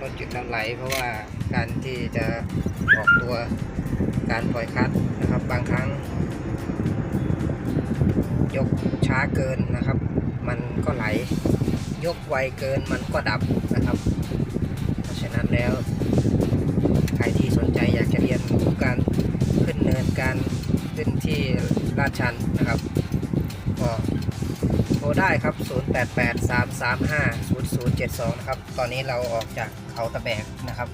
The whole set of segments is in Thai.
ลดจุดน้ำไหล เพราะว่าการที่จะออกตัวการปล่อยคัดนะครับบางครั้ง ยกช้าเกินนะครับ มันก็ไหล ยกไวเกินมันก็ดับนะครับ เพราะฉะนั้นแล้วใครที่สนใจอยากจะเรียนรู้การขึ้นเนินการขึ้นที่ลาดชันนะครับก็ ได้ครับ 0883350072 นะครับ ตอนนี้เราออกจากเขาตะแบกนะครับ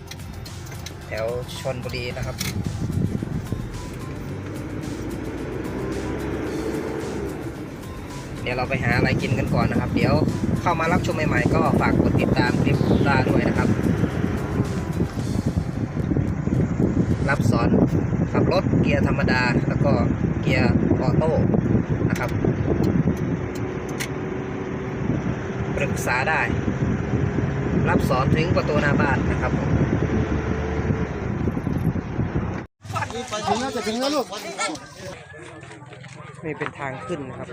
แถวชนบุรีนะครับเดี๋ยวเราไปหาอะไรกินกันก่อนนะครับ เดี๋ยวเข้ามารับชมใหม่ๆ ก็ฝากกดติดตามคลิปตาด้วยนะครับ รับสอนขับรถเกียร์ธรรมดา แล้วก็เกียร์ออโต้นะครับ ปรึกษาได้ รับสอนถึงประตูหน้าบ้านนะครับผมถึงแล้วจะถึงแล้วลูกนี่เป็นทางขึ้นนะครับ